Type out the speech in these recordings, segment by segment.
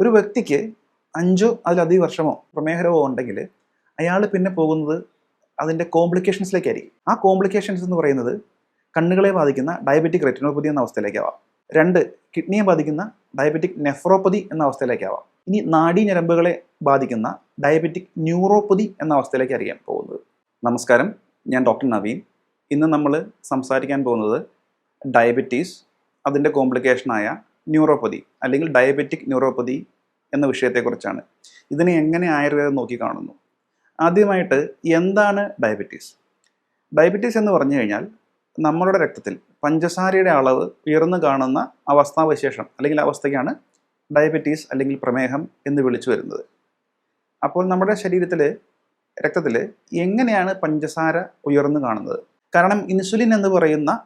ഒരു വ്യക്തിക്ക് അഞ്ചോ അതിലധികം വർഷമോ പ്രമേഹ രോഗം ഉണ്ടെങ്കിൽ അയാൾ പിന്നെ പോകുന്നത് അതിന്റെ കോംപ്ലിക്കേഷൻസിലേക്കായിരിക്കും. ആ കോംപ്ലിക്കേഷൻസ് എന്ന് പറയുന്നത് കണ്ണുകളെ ബാധിക്കുന്ന ഡയബറ്റിക് റെറ്റിനോപ്പതി എന്ന അവസ്ഥയിലേക്കാവാം. രണ്ട് കിഡ്നിയെ ബാധിക്കുന്ന ഡയബറ്റിക് നെഫ്രോപ്പതി എന്ന അവസ്ഥയിലേക്കാവാം. ഇനി നാഡീ ഞരമ്പുകളെ ബാധിക്കുന്ന ഡയബറ്റിക് ന്യൂറോപ്പതി എന്ന അവസ്ഥയിലേക്ക് അറിയാൻ പോകുന്നത്. നമസ്കാരം ഞാൻ ഡോക്ടർ നവീൻ. ഇന്ന് നമ്മൾ സംസാരിക്കാൻ പോകുന്നത് ഡയബറ്റീസ് അതിന്റെ കോംപ്ലിക്കേഷനായ ന്യൂറോപ്പതി അല്ലെങ്കിൽ ഡയബറ്റിക് ന്യൂറോപ്പതി എന്ന വിഷയത്തെക്കുറിച്ചാണ്. ഇതിനെ എങ്ങനെ ആയുർവേദം നോക്കി കാണുന്നു? ആദ്യമായിട്ട് എന്താണ് ഡയബറ്റീസ് ഡയബറ്റീസ് എന്ന് പറഞ്ഞു കഴിഞ്ഞാൽ നമ്മളുടെ രക്തത്തിൽ പഞ്ചസാരയുടെ അളവ് ഉയർന്നു കാണുന്ന അവസ്ഥാവിശേഷം അല്ലെങ്കിൽ അവസ്ഥയ്ക്കാണ് ഡയബറ്റീസ് അല്ലെങ്കിൽ പ്രമേഹം എന്ന് വിളിച്ചു വരുന്നത്. അപ്പോൾ നമ്മുടെ ശരീരത്തിൽ രക്തത്തിൽ എങ്ങനെയാണ് പഞ്ചസാര ഉയർന്നു കാണുന്നത്? കാരണം ഇൻസുലിൻ എന്ന് പറയുന്ന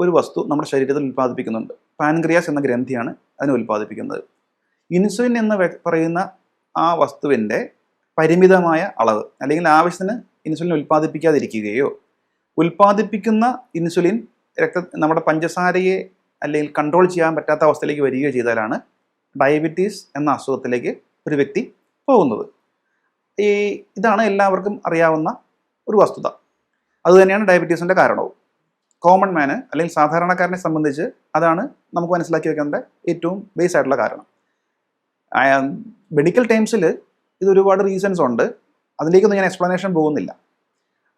ഒരു വസ്തു നമ്മുടെ ശരീരത്തിൽ ഉൽപ്പാദിപ്പിക്കുന്നുണ്ട്. പാൻക്രിയാസ് എന്ന ഗ്രന്ഥിയാണ് അതിനെ ഉൽപ്പാദിപ്പിക്കുന്നത്. ഇൻസുലിൻ എന്ന് പറയുന്ന ആ വസ്തുവിന്റെ പരിമിതമായ അളവ് അല്ലെങ്കിൽ ആവശ്യത്തിന് ഇൻസുലിൻ ഉൽപ്പാദിപ്പിക്കാതിരിക്കുകയോ ഉൽപ്പാദിപ്പിക്കുന്ന ഇൻസുലിൻ രക്ത നമ്മുടെ പഞ്ചസാരയെ അല്ലെങ്കിൽ കൺട്രോൾ ചെയ്യാൻ പറ്റാത്ത അവസ്ഥയിലേക്ക് വരികയോ ചെയ്താലാണ് ഡയബറ്റീസ് എന്ന അസുഖത്തിലേക്ക് ഒരു വ്യക്തി പോകുന്നത്. ഈ ഇതാണ് എല്ലാവർക്കും അറിയാവുന്ന ഒരു വസ്തുത. അതുതന്നെയാണ് ഡയബറ്റീസിന്റെ കാരണവും. കോമൺ മാന് അല്ലെങ്കിൽ സാധാരണക്കാരനെ സംബന്ധിച്ച് അതാണ് നമുക്ക് മനസ്സിലാക്കി വെക്കേണ്ട ഏറ്റവും ബേസ് ആയിട്ടുള്ള കാരണം. മെഡിക്കൽ ടൈംസിൽ ഇത് ഒരുപാട് റീസൺസ് ഉണ്ട്. അതിലേക്കൊന്നും ഞാൻ എക്സ്പ്ലനേഷൻ പോകുന്നില്ല.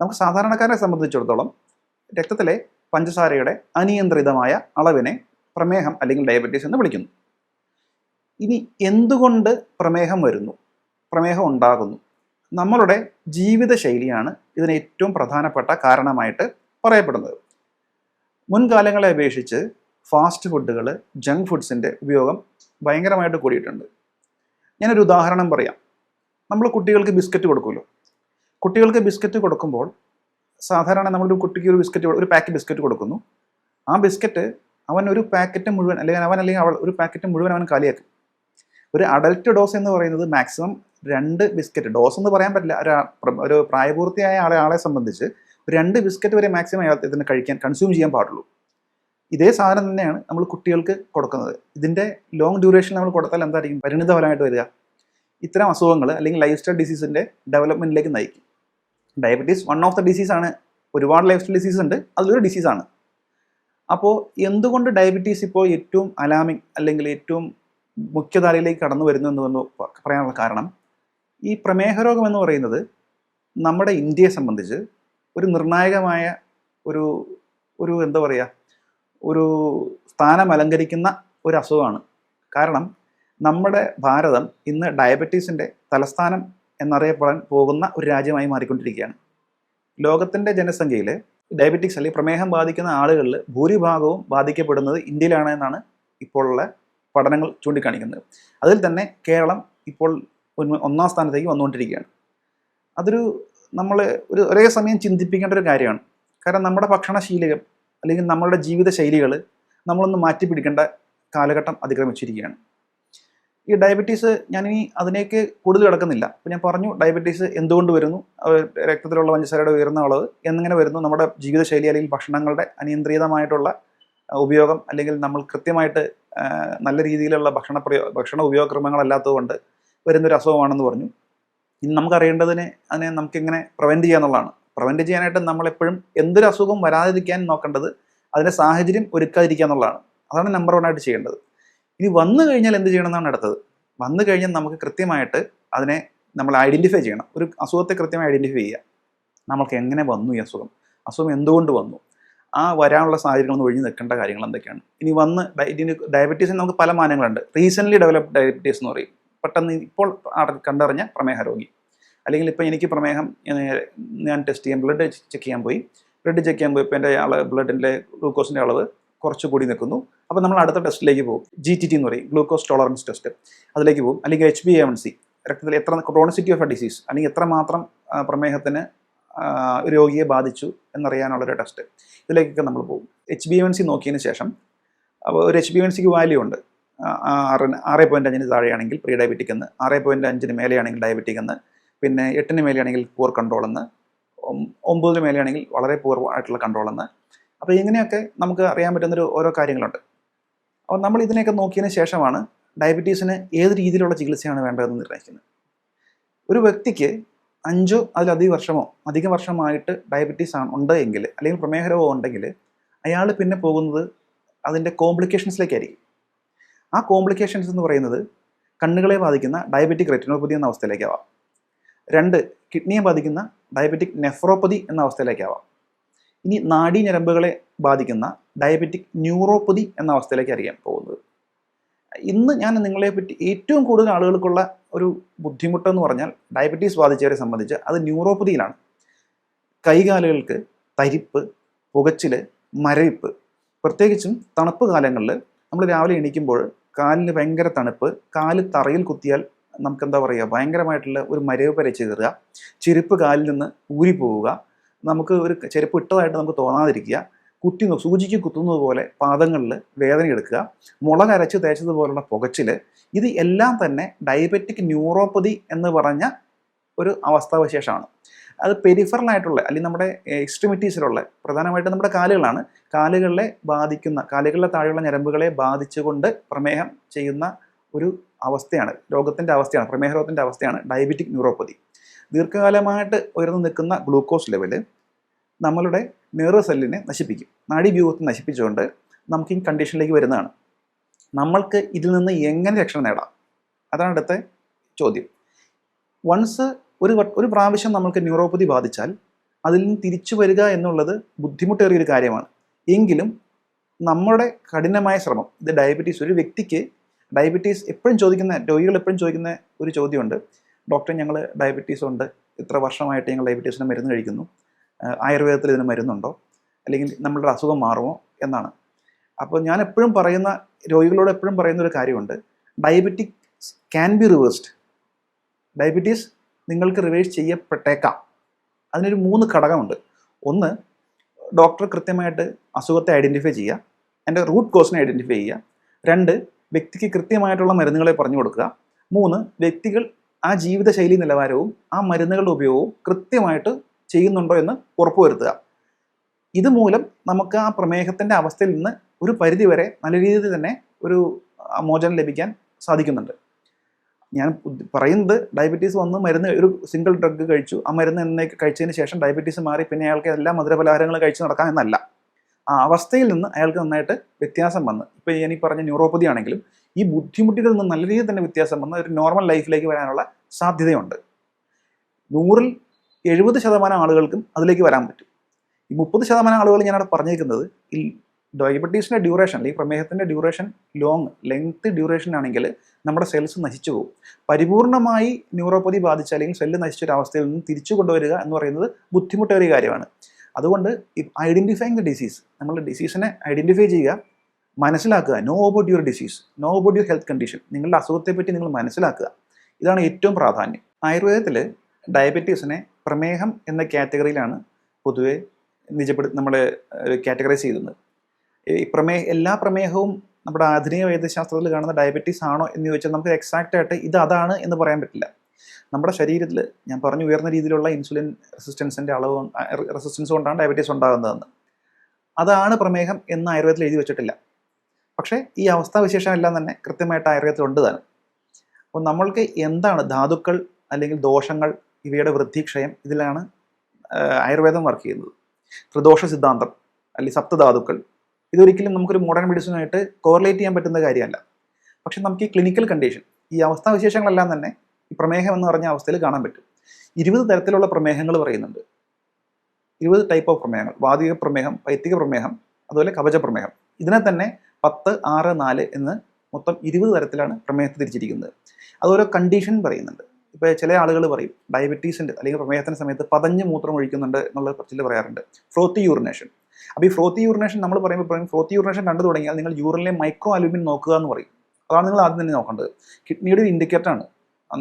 നമുക്ക് സാധാരണക്കാരനെ സംബന്ധിച്ചിടത്തോളം രക്തത്തിലെ പഞ്ചസാരയുടെ അനിയന്ത്രിതമായ അളവിനെ പ്രമേഹം അല്ലെങ്കിൽ ഡയബറ്റീസ് എന്ന് വിളിക്കുന്നു. ഇനി എന്തുകൊണ്ട് പ്രമേഹം വരുന്നു? പ്രമേഹം ഉണ്ടാകുന്നു. നമ്മളുടെ ജീവിതശൈലിയാണ് ഇതിന് ഏറ്റവും പ്രധാനപ്പെട്ട കാരണമായിട്ട് പറയപ്പെടുന്നത്. മുൻകാലങ്ങളെ അപേക്ഷിച്ച് ഫാസ്റ്റ് ഫുഡുകൾ ജങ്ക് ഫുഡ്സിന്റെ ഉപയോഗം ഭയങ്കരമായിട്ട് കൂടിയിട്ടുണ്ട്. ഞാനൊരു ഉദാഹരണം പറയാം. നമ്മൾ കുട്ടികൾക്ക് ബിസ്ക്കറ്റ് കൊടുക്കുമല്ലോ. കുട്ടികൾക്ക് ബിസ്ക്കറ്റ് കൊടുക്കുമ്പോൾ സാധാരണ നമ്മളൊരു കുട്ടിക്ക് ഒരു ബിസ്ക്കറ്റ് ഒരു പാക്കറ്റ് ബിസ്ക്കറ്റ് കൊടുക്കുന്നു. ആ ബിസ്ക്കറ്റ് അവൻ ഒരു പാക്കറ്റ് മുഴുവൻ അല്ലെങ്കിൽ അവൻ അല്ലെങ്കിൽ അവൾ ഒരു പാക്കറ്റ് മുഴുവൻ അവൻ കാലിയാക്കും ഒരു അഡൽട്ട് ഡോസ് എന്ന് പറയുന്നത് മാക്സിമം രണ്ട് ബിസ്ക്കറ്റ് ഡോസ് എന്ന് പറയാൻ പറ്റില്ല. ഒരു പ്രായപൂർത്തിയായ ആളെ ആളെ സംബന്ധിച്ച് ഒരു രണ്ട് ബിസ്ക്കറ്റ് വരെ മാക്സിമം അയാൾ ഇതിന് കഴിക്കാൻ കൺസ്യൂം ചെയ്യാൻ പാടുള്ളൂ. ഇതേ സാധനം തന്നെയാണ് നമ്മൾ കുട്ടികൾക്ക് കൊടുക്കുന്നത്. ഇതിന്റെ ലോങ് ഡ്യൂറേഷൻ നമ്മൾ കൊടുത്താൽ എന്തായിരിക്കും? പരിണിത ഫലമായിട്ട് വരിക. ഇത്തരം അസുഖങ്ങൾ അല്ലെങ്കിൽ ലൈഫ് സ്റ്റൈൽ ഡിസീസിന്റെ ഡെവലപ്മെന്റിലേക്ക് നയിക്കും. ഡയബറ്റീസ് വൺ ഓഫ് ദ ഡിസീസാണ് ഒരുപാട് ലൈഫ് സ്റ്റൈൽ ഡിസീസ് ഉണ്ട് അതിലൊരു ഡിസീസാണ് അപ്പോൾ എന്തുകൊണ്ട് ഡയബറ്റീസ് ഇപ്പോൾ ഏറ്റവും അലാമിങ് അല്ലെങ്കിൽ ഏറ്റവും മുഖ്യധാരയിലേക്ക് കടന്നു വരുന്നു എന്ന് പറയാനുള്ള കാരണം ഈ പ്രമേഹ രോഗം എന്ന് പറയുന്നത് നമ്മുടെ ഇന്ത്യയെ സംബന്ധിച്ച് ഒരു നിർണായകമായ ഒരു ഒരു എന്താ പറയുക ഒരു സ്ഥാനം അലങ്കരിക്കുന്ന ഒരു അസുഖമാണ്. കാരണം നമ്മുടെ ഭാരതം ഇന്ന് ഡയബറ്റീസിന്റെ തലസ്ഥാനം എന്നറിയപ്പെടാൻ പോകുന്ന ഒരു രാജ്യമായി മാറിക്കൊണ്ടിരിക്കുകയാണ്. ലോകത്തിന്റെ ജനസംഖ്യയിൽ ഡയബറ്റിക്സ് അല്ലെങ്കിൽ പ്രമേഹം ബാധിക്കുന്ന ആളുകളിൽ ഭൂരിഭാഗവും ബാധിക്കപ്പെടുന്നത് ഇന്ത്യയിലാണ് എന്നാണ് ഇപ്പോഴുള്ള പഠനങ്ങൾ ചൂണ്ടിക്കാണിക്കുന്നത്. അതിൽ തന്നെ കേരളം ഇപ്പോൾ ഒന്നാം സ്ഥാനത്തേക്ക് വന്നുകൊണ്ടിരിക്കുകയാണ്. അതൊരു നമ്മൾ ഒരു ഒരേ സമയം ചിന്തിപ്പിക്കേണ്ട ഒരു കാര്യമാണ്. കാരണം നമ്മുടെ ഭക്ഷണശീലം അല്ലെങ്കിൽ നമ്മളുടെ ജീവിത ശൈലികൾ നമ്മളൊന്ന് മാറ്റിപ്പിടിക്കേണ്ട കാലഘട്ടം അതിക്രമിച്ചിരിക്കുകയാണ്. ഈ ഡയബറ്റീസ് ഞാനിനി അതിലേക്ക് കൂടുതൽ കിടക്കുന്നില്ല. അപ്പോൾ ഞാൻ പറഞ്ഞു ഡയബറ്റീസ് എന്തുകൊണ്ട് വരുന്നു? രക്തത്തിലുള്ള പഞ്ചസാരയുടെ ഉയർന്ന അളവ് എന്നിങ്ങനെ വരുന്നു? നമ്മുടെ ജീവിതശൈലി അല്ലെങ്കിൽ ഭക്ഷണങ്ങളുടെ അനിയന്ത്രിതമായിട്ടുള്ള ഉപയോഗം അല്ലെങ്കിൽ നമ്മൾ കൃത്യമായിട്ട് നല്ല രീതിയിലുള്ള ഭക്ഷണ പ്രയോ ഭക്ഷണ ഉപയോഗക്രമങ്ങളല്ലാത്തതുകൊണ്ട് വരുന്നൊരു അസുഖമാണെന്ന് പറഞ്ഞു. ഇനി നമുക്കറിയേണ്ടതിനെ അതിനെ നമുക്ക് എങ്ങനെ പ്രിവെന്റ് ചെയ്യാന്നുള്ളതാണ് പ്രിവെന്റ് ചെയ്യാനായിട്ട് നമ്മളെപ്പോഴും എന്തൊരു അസുഖവും വരാതിരിക്കാൻ നോക്കേണ്ടത് അതിന്റെ സാഹചര്യം ഒരുക്കാതിരിക്കുക എന്നുള്ളതാണ്. അതാണ് നമ്പർ വൺ ആയിട്ട് ചെയ്യേണ്ടത്. ഇനി വന്നു കഴിഞ്ഞാൽ എന്ത് ചെയ്യണം എന്നാണ് അടുത്തത്. വന്നു കഴിഞ്ഞാൽ നമുക്ക് കൃത്യമായിട്ട് അതിനെ നമ്മൾ ഐഡന്റിഫൈ ചെയ്യണം. ഒരു അസുഖത്തെ കൃത്യമായി ഐഡന്റിഫൈ ചെയ്യുക. നമുക്ക് എങ്ങനെ വന്നു ഈ അസുഖം? അസുഖം എന്തുകൊണ്ട് വന്നു? ആ വരാനുള്ള സാഹചര്യങ്ങളൊന്നും ഒഴിഞ്ഞു നിൽക്കേണ്ട കാര്യങ്ങൾ എന്തൊക്കെയാണ്? ഇനി വന്ന് ഇതിന് ഡയബറ്റീസിന് നമുക്ക് പല മാനങ്ങളുണ്ട്. റീസെന്റ്ലി ഡെവലപ്ഡ് ഡയബറ്റീസ് എന്ന് പറയും. പെട്ടെന്ന് ഇപ്പോൾ കണ്ടറിഞ്ഞ പ്രമേഹ രോഗി. അല്ലെങ്കിൽ ഇപ്പോൾ എനിക്ക് പ്രമേഹം ഞാൻ ടെസ്റ്റ് ചെയ്യാൻ ബ്ലഡ് ചെക്ക് ചെയ്യാൻ പോയി. ബ്ലഡ് ചെക്ക് ചെയ്യാൻ പോയി ഇപ്പോൾ എന്റെ അളവ് ബ്ലഡിന്റെ ഗ്ലൂക്കോസിന്റെ അളവ് കുറച്ച് കൂടി നിൽക്കുന്നു. അപ്പോൾ നമ്മൾ അടുത്ത ടെസ്റ്റിലേക്ക് പോകും. ജി ടി ടി എന്ന് പറയും ഗ്ലൂക്കോസ് ടോളറൻസ് ടെസ്റ്റ് അതിലേക്ക് പോകും. അല്ലെങ്കിൽ H B A one C രക്തത്തിൽ എത്ര ക്രോണിസിറ്റി ഓഫ് എ ഡിസീസ് അല്ലെങ്കിൽ എത്ര മാത്രം പ്രമേഹത്തിന് രോഗിയെ ബാധിച്ചു എന്നറിയാനുള്ളൊരു ടെസ്റ്റ് ഇതിലേക്കൊക്കെ നമ്മൾ പോകും. എച്ച് ബി എൻ സി നോക്കിയതിന് ശേഷം അപ്പോൾ ഒരു എച്ച് ബി എൻ സിക്ക് വാല്യൂ ഉണ്ട്. ആറ് ആറ് പോയിന്റ് അഞ്ചിന് താഴെയാണെങ്കിൽ പ്രീ ഡയബറ്റിക് എന്ന് ആറ് പോയിന്റ് അഞ്ചിന് മേലെയാണെങ്കിൽ ഡയബറ്റിക് എന്ന് പിന്നെ എട്ടിന് മേലെയാണെങ്കിൽ പൂർ കൺട്രോൾ എന്ന് ഒമ്പതിന് മേലെയാണെങ്കിൽ വളരെ പൂർ ആയിട്ടുള്ള കൺട്രോൾ എന്ന്. അപ്പോൾ ഇങ്ങനെയൊക്കെ നമുക്ക് അറിയാൻ പറ്റുന്നൊരു ഓരോ കാര്യങ്ങളുണ്ട്. അപ്പോൾ നമ്മൾ ഇതിനെയൊക്കെ നോക്കിയതിന് ശേഷമാണ് ഡയബറ്റീസിന് ഏത് രീതിയിലുള്ള ചികിത്സയാണ് വേണ്ടതെന്ന് നിർണയിക്കുന്നത്. ഒരു വ്യക്തിക്ക് അഞ്ചോ അതിലധികം വർഷമോ അധിക വർഷമായിട്ട് ഡയബറ്റീസ് ആണ് ഉണ്ട് എങ്കിൽ അല്ലെങ്കിൽ പ്രമേഹ രോഗം ഉണ്ടെങ്കിൽ അയാൾ പിന്നെ പോകുന്നത് അതിന്റെ കോംപ്ലിക്കേഷൻസിലേക്കായിരിക്കും. ആ കോംപ്ലിക്കേഷൻസ് എന്ന് പറയുന്നത് കണ്ണുകളെ ബാധിക്കുന്ന ഡയബറ്റിക് റെറ്റിനോപ്പതി എന്ന അവസ്ഥയിലേക്കാവാം. രണ്ട് കിഡ്നിയെ ബാധിക്കുന്ന ഡയബറ്റിക് നെഫ്രോപ്പതി എന്ന അവസ്ഥയിലേക്കാവാം. ഇനി നാഡീ ഞരമ്പുകളെ ബാധിക്കുന്ന ഡയബറ്റിക് ന്യൂറോപ്പതി എന്ന അവസ്ഥയിലേക്ക് അറിയാൻ പോകുന്നത്. ഇന്ന് ഞാൻ നിങ്ങളെ പറ്റി ഏറ്റവും കൂടുതൽ ആളുകൾക്കുള്ള ഒരു ബുദ്ധിമുട്ടെന്ന് പറഞ്ഞാൽ ഡയബറ്റീസ് ബാധിച്ചവരെ സംബന്ധിച്ച് അത് ന്യൂറോപ്പതിയിലാണ് കൈകാലുകൾക്ക് തരിപ്പ് പുകച്ചിൽ മരവിപ്പ് പ്രത്യേകിച്ചും തണുപ്പ് കാലങ്ങളിൽ നമ്മൾ രാവിലെ എണീക്കുമ്പോൾ കാലിന് ഭയങ്കര തണുപ്പ് കാൽ തറയിൽ കുത്തിയാൽ നമുക്ക് എന്താ പറയുക ഭയങ്കരമായിട്ടുള്ള ഒരു മരവ് പരച്ചു കയറുക ചെരുപ്പ് കാലിൽ നിന്ന് ഊരി പോവുക നമുക്ക് ഒരു ചെരുപ്പ് ഇട്ടതായിട്ട് നമുക്ക് തോന്നാതിരിക്കുക കുത്തി സൂചിക്ക് കുത്തുന്നത് പോലെ പാദങ്ങളിൽ വേദന എടുക്കുക മുളക് അരച്ച് തേച്ചതുപോലുള്ള പുകച്ചിൽ ഇത് എല്ലാം തന്നെ ഡയബറ്റിക് ന്യൂറോപ്പതി എന്ന് പറഞ്ഞ ഒരു അവസ്ഥാവിശേഷമാണ്. അത് പെരിഫറലായിട്ടുള്ള അല്ലെങ്കിൽ നമ്മുടെ എക്സ്ട്രിമിറ്റീസിലുള്ള പ്രധാനമായിട്ട് നമ്മുടെ കാലുകളാണ്. കാലുകളെ ബാധിക്കുന്ന കാലുകളിലെ താഴെയുള്ള ഞരമ്പുകളെ ബാധിച്ചുകൊണ്ട് പ്രമേഹം ചെയ്യുന്ന ഒരു അവസ്ഥയാണ് രോഗത്തിന്റെ അവസ്ഥയാണ് പ്രമേഹ രോഗത്തിന്റെ അവസ്ഥയാണ് ഡയബറ്റിക് ന്യൂറോപ്പതി ദീർഘകാലമായിട്ട് ഉയർന്നു നിൽക്കുന്ന ഗ്ലൂക്കോസ് ലെവൽ നമ്മളുടെ നെറു സെല്ലിനെ നശിപ്പിക്കും. നാഡീവ്യൂഹത്തെ നശിപ്പിച്ചുകൊണ്ട് നമുക്ക് ഈ കണ്ടീഷനിലേക്ക് വരുന്നതാണ്. നമ്മൾക്ക് ഇതിൽ നിന്ന് എങ്ങനെ രക്ഷ നേടാം? അതാണ് അടുത്ത ചോദ്യം. വൺസ് ഒരു ഒരു പ്രാവശ്യം നമ്മൾക്ക് ന്യൂറോപ്പതി ബാധിച്ചാൽ അതിൽ നിന്ന് തിരിച്ചു വരിക എന്നുള്ളത് ബുദ്ധിമുട്ടേറിയൊരു കാര്യമാണ്. എങ്കിലും നമ്മുടെ കഠിനമായ ശ്രമം ഇത് ഡയബറ്റീസ് ഒരു വ്യക്തിക്ക് ഡയബറ്റീസ് എപ്പോഴും ചോദിക്കുന്ന രോഗികൾ എപ്പോഴും ചോദിക്കുന്ന ഒരു ചോദ്യമുണ്ട്. ഡോക്ടർ ഞങ്ങൾ ഡയബറ്റീസ് ഉണ്ട്. ഇത്ര വർഷമായിട്ട് ഞങ്ങൾ ഡയബറ്റീസിന് മരുന്ന് കഴിക്കുന്നു. ആയുർവേദത്തിൽ ഇതിന് മരുന്നുണ്ടോ? അല്ലെങ്കിൽ നമ്മളുടെ അസുഖം മാറുമോ എന്നാണ്. അപ്പോൾ ഞാൻ എപ്പോഴും പറയുന്ന രോഗികളോട് എപ്പോഴും പറയുന്ന ഒരു കാര്യമുണ്ട്. Diabetic can be reversed diabetes നിങ്ങൾക്ക് റിവേഴ്സ് ചെയ്യപ്പെട്ടേക്കാം. അതിനൊരു മൂന്ന് ഘടകമുണ്ട്. ഒന്ന് ഡോക്ടർ കൃത്യമായിട്ട് അസുഖത്തെ ഐഡന്റിഫൈ ചെയ്യുക. അതിന്റെ റൂട്ട് കോസിനെ ഐഡന്റിഫൈ ചെയ്യുക. രണ്ട് വ്യക്തിക്ക് കൃത്യമായിട്ടുള്ള മരുന്നുകളെ പറഞ്ഞു കൊടുക്കുക. മൂന്ന് വ്യക്തികൾ ആ ജീവിതശൈലി നിലവാരവും ആ മരുന്നുകളുടെ ഉപയോഗവും കൃത്യമായിട്ട് ചെയ്യുന്നുണ്ടോ എന്ന് ഉറപ്പുവരുത്തുക. ഇതുമൂലം നമുക്ക് ആ പ്രമേഹത്തിന്റെ അവസ്ഥയിൽ നിന്ന് ഒരു പരിധിവരെ നല്ല രീതിയിൽ തന്നെ ഒരു മോചനം ലഭിക്കാൻ സാധിക്കുന്നുണ്ട്. ഞാൻ പറയുന്നത് ഡയബറ്റീസ് വന്ന് മരുന്ന് ഒരു സിംഗിൾ ഡ്രഗ് കഴിച്ചു ആ മരുന്ന് എന്നേക്ക് കഴിച്ചതിന് ശേഷം ഡയബറ്റീസ് മാറി പിന്നെ അയാൾക്ക് എല്ലാ മധുരപലഹാരങ്ങൾ കഴിച്ച് നടക്കാം എന്നല്ല. ആ അവസ്ഥയിൽ നിന്ന് അയാൾക്ക് നന്നായിട്ട് വ്യത്യാസം വന്ന്. ഇപ്പം ഞാൻ ഈ പറഞ്ഞ ന്യൂറോപ്പതി ആണെങ്കിലും ഈ ബുദ്ധിമുട്ടിൽ നിന്ന് നല്ല രീതിയിൽ തന്നെ വ്യത്യാസം വന്ന് ഒരു നോർമൽ ലൈഫിലേക്ക് വരാനുള്ള സാധ്യതയുണ്ട്. നൂറിൽ എഴുപത് ശതമാനം ആളുകൾക്കും അതിലേക്ക് വരാൻ പറ്റും. ഈ മുപ്പത് ശതമാനം ആളുകൾ ഞാനവിടെ പറഞ്ഞേക്കുന്നത് ഈ ഡയബറ്റീസിന്റെ ഡ്യൂറേഷൻ അല്ലെങ്കിൽ പ്രമേഹത്തിന്റെ ഡ്യൂറേഷൻ ലോങ് ലെങ്ത് ഡ്യൂറേഷൻ ആണെങ്കിൽ നമ്മുടെ സെൽസ് നശിച്ചു പോകും. പരിപൂർണമായി ന്യൂറോപ്പതി ബാധിച്ച അല്ലെങ്കിൽ സെല്ല് നശിച്ചൊരു അവസ്ഥയിൽ നിന്ന് തിരിച്ചു കൊണ്ടുവരിക എന്ന് പറയുന്നത് ബുദ്ധിമുട്ടേറിയ കാര്യമാണ്. അതുകൊണ്ട് ഐഡന്റിഫൈങ് ദ ഡിസീസ് നമ്മൾ ഡിസീസിനെ ഐഡന്റിഫൈ ചെയ്യുക മനസ്സിലാക്കുക. Know about your disease know about your health condition നിങ്ങളുടെ അസുഖത്തെ പറ്റി നിങ്ങൾ മനസ്സിലാക്കുക. ഇതാണ് ഏറ്റവും പ്രാധാന്യം. ആയുർവേദത്തിൽ ഡയബറ്റീസിനെ പ്രമേഹം എന്ന കാറ്റഗറിയിലാണ് പൊതുവെ നിജപ്പെടു നമ്മൾ കാറ്റഗറൈസ് ചെയ്യുന്നത്. ഈ പ്രമേഹ എല്ലാ പ്രമേഹവും നമ്മുടെ ആധുനിക വൈദ്യശാസ്ത്രത്തിൽ കാണുന്ന ഡയബറ്റീസ് ആണോ എന്ന് ചോദിച്ചാൽ നമുക്ക് എക്സാക്റ്റ് ആയിട്ട് ഇത് അതാണ് എന്ന് പറയാൻ പറ്റില്ല. നമ്മുടെ ശരീരത്തിൽ ഞാൻ പറഞ്ഞു ഉയർന്ന രീതിയിലുള്ള ഇൻസുലിൻ റെസിസ്റ്റൻസിന്റെ അളവ് റെസിസ്റ്റൻസ് കൊണ്ടാണ് ഡയബറ്റീസ് ഉണ്ടാകുന്നതെന്ന്. അതാണ് പ്രമേഹം എന്ന് ആയുർവേദത്തിൽ എഴുതി വെച്ചിട്ടില്ല. പക്ഷേ ഈ അവസ്ഥാവിശേഷം എല്ലാം തന്നെ കൃത്യമായിട്ട് ആയുർവേദത്തിൽ ഉണ്ട് താനും. അപ്പോൾ നമ്മൾക്ക് എന്താണ് ധാതുക്കൾ അല്ലെങ്കിൽ ദോഷങ്ങൾ ഇവയുടെ വൃദ്ധിക്ഷയം ഇതിലാണ് ആയുർവേദം വർക്ക് ചെയ്യുന്നത്. ത്രിദോഷ സിദ്ധാന്തം അല്ലെങ്കിൽ സപ്തധാതുക്കൾ ഇതൊരിക്കലും നമുക്കൊരു മോഡേൺ മെഡിസിനായിട്ട് കോറിലേറ്റ് ചെയ്യാൻ പറ്റുന്ന കാര്യമല്ല. പക്ഷെ നമുക്ക് ഈ ക്ലിനിക്കൽ കണ്ടീഷൻ ഈ അവസ്ഥാവിശേഷങ്ങളെല്ലാം തന്നെ പ്രമേഹം എന്ന് പറഞ്ഞ അവസ്ഥയിൽ കാണാൻ പറ്റും. ഇരുപത് തരത്തിലുള്ള പ്രമേഹങ്ങൾ പറയുന്നുണ്ട്. ഇരുപത് ടൈപ്പ് ഓഫ് പ്രമേഹങ്ങൾ. വാതിക പ്രമേഹം പൈത്തിക പ്രമേഹം അതുപോലെ കവച പ്രമേഹം. ഇതിനെ തന്നെ പത്ത് ആറ് നാല് എന്ന് മൊത്തം ഇരുപത് തരത്തിലാണ് പ്രമേഹത്തെ തിരിച്ചിരിക്കുന്നത്. അതോരോ കണ്ടീഷൻ പറയുന്നുണ്ട്. ഇപ്പോൾ ചില ആളുകൾ പറയും ഡയബറ്റീസിന്റെ അല്ലെങ്കിൽ പ്രമേഹത്തിന്റെ സമയത്ത് പതഞ്ഞ് മൂത്രം ഒഴിക്കുന്നുണ്ട് എന്നുള്ള ചില പറയാറുണ്ട്. ഫ്രോത്തി യൂറിനേഷൻ അപ്പോൾ ഈ ഫ്രോത്തി യൂറിനേഷൻ നമ്മൾ പറയുമ്പോൾ പറയും ഫ്രോത്തി യൂറിനേഷൻ കണ്ടു തുടങ്ങിയാൽ നിങ്ങൾ യൂറിനിലെ മൈക്രോ അലുമിൻ നോക്കുക എന്ന് പറയും. അതാണ് നിങ്ങൾ ആദ്യം തന്നെ നോക്കേണ്ടത്. കിഡ്നിയുടെ ഒരു ഇൻഡിക്കേറ്റർ ആണ്.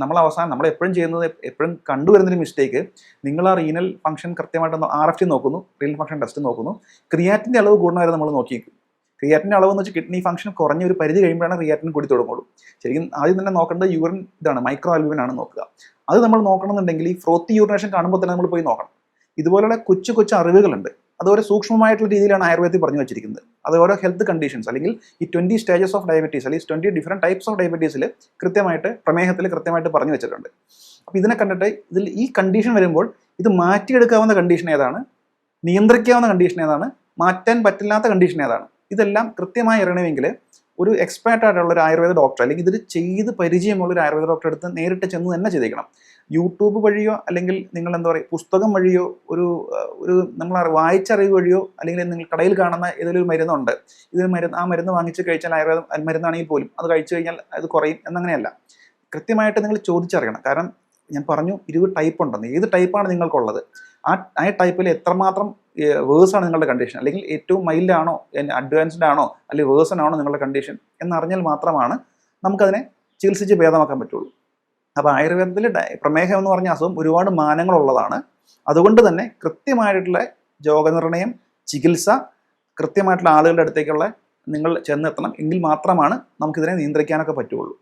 നമ്മൾ അവസാനം നമ്മൾ എപ്പോഴും ചെയ്യുന്നത് എപ്പോഴും കണ്ടുവരുന്നൊരു മിസ്റ്റേക്ക് നിങ്ങൾ ആ റീനൽ ഫംഗ്ഷൻ കൃത്യമായിട്ട് ആർ എഫ് ടി നോക്കുന്നു റീനൽ ഫംഗ്ഷൻ ടെസ്റ്റ് നോക്കുന്നു. ക്രിയാറ്റിന്റെ അളവ് കൂടുന്ന വരെ നമ്മൾ നോക്കിയിരിക്കും ക്രിയാറ്റിന്റെ അളവ് എന്ന് വെച്ചാൽ കിഡ്നി ഫംഗ്ഷൻ കുറഞ്ഞ ഒരു പരിധി കഴിയുമ്പോഴാണ് ക്രിയാറ്റിൻ കൂടി തുടങ്ങുള്ളൂ. ശരിക്കും ആദ്യം തന്നെ നോക്കേണ്ടത് യൂറിൻ ഇതാണ് മൈക്രോ അൽവിൻ ആണ് നോക്കുക. അത് നമ്മൾ നോക്കണമെന്നുണ്ടെങ്കിൽ ഈ ഫ്രോത്തി യൂറിനേഷൻ കാണുമ്പോൾ തന്നെ നമ്മൾ പോയി നോക്കണം. ഇതുപോലുള്ള കൊച്ചു കൊച്ചു അറിവുകളുണ്ട്. അതുപോലെ സൂക്ഷ്മമായിട്ടുള്ള രീതിയിലാണ് ആയുർവേദത്തിൽ പറഞ്ഞു വെച്ചിരിക്കുന്നത്. അത് ഓരോ ഹെൽത്ത് കണ്ടീഷൻസ് അല്ലെങ്കിൽ ഈ ട്വന്റി സ്റ്റേജസ് ഓഫ് ഡയബറ്റീസ് അല്ലെങ്കിൽ ട്വന്റി ഡിഫറെന്റ് ടൈപ്സ് ഓഫ് ഡയബറ്റീസിൽ കൃത്യമായിട്ട് പ്രമേഹത്തിൽ കൃത്യമായിട്ട് പറഞ്ഞു വെച്ചിട്ടുണ്ട്. അപ്പോൾ ഇതിനെ കണ്ടിട്ട് ഇതിൽ ഈ കണ്ടീഷൻ വരുമ്പോൾ ഇത് മാറ്റിയെടുക്കാവുന്ന കണ്ടീഷൻ ഏതാണ്? നിയന്ത്രിക്കാവുന്ന കണ്ടീഷൻ ഏതാണ്? മാറ്റാൻ പറ്റില്ലാത്ത കണ്ടീഷൻ ഏതാണ്? ഇതെല്ലാം കൃത്യമായി അറിയണമെങ്കിൽ ഒരു എക്സ്പേർട്ട് ആയിട്ടുള്ള ഒരു ആയുർവേദ ഡോക്ടർ അല്ലെങ്കിൽ ഇതിൽ ചെയ്ത് പരിചയമുള്ള ഒരു ആയുർവേദ ഡോക്ടറെ അടുത്ത് നേരിട്ട് ചെന്ന് തന്നെ ചെയ്തേക്കണം. യൂട്യൂബ് വഴിയോ അല്ലെങ്കിൽ നിങ്ങൾ എന്താ പറയുക പുസ്തകം വഴിയോ ഒരു ഒരു നമ്മൾ വായിച്ചറിവ് വഴിയോ അല്ലെങ്കിൽ നിങ്ങൾ കടയിൽ കാണുന്ന ഏതെങ്കിലും ഒരു മരുന്നുണ്ട്. ഇതിന് മരുന്ന് ആ മരുന്ന് വാങ്ങിച്ച് കഴിച്ചാൽ ആയുർവേദം മരുന്നാണെങ്കിൽ പോലും അത് കഴിച്ചു കഴിഞ്ഞാൽ അത് കുറയും എന്നങ്ങനെയല്ല. കൃത്യമായിട്ട് നിങ്ങൾ ചോദിച്ചറിയണം. കാരണം ഞാൻ പറഞ്ഞു ഇരുപത് ടൈപ്പ് ഉണ്ടെന്ന്. ഏത് ടൈപ്പാണ് നിങ്ങൾക്കുള്ളത്? ആ ആ ടൈപ്പിൽ എത്രമാത്രം വേഴ്സാണ് നിങ്ങളുടെ കണ്ടീഷൻ അല്ലെങ്കിൽ ഏറ്റവും മൈൽഡ് ആണോ അഡ്വാൻസ്ഡ് ആണോ അല്ലെങ്കിൽ വേഴ്സൺ ആണോ നിങ്ങളുടെ കണ്ടീഷൻ എന്നറിഞ്ഞാൽ മാത്രമാണ് നമുക്കതിനെ ചികിത്സിച്ച് ഭേദമാക്കാൻ പറ്റുള്ളൂ. അപ്പോൾ ആയുർവേദത്തിൽ പ്രമേഹം എന്ന് പറഞ്ഞ അസുഖം ഒരുപാട് മാനങ്ങളുള്ളതാണ്. അതുകൊണ്ട് തന്നെ കൃത്യമായിട്ടുള്ള രോഗനിർണയം ചികിത്സ കൃത്യമായിട്ടുള്ള ആളുകളുടെ അടുത്തേക്കുള്ള നിങ്ങൾ ചെന്നെത്തണം. എങ്കിൽ മാത്രമാണ് നമുക്കിതിനെ നിയന്ത്രിക്കാനൊക്കെ പറ്റുള്ളൂ.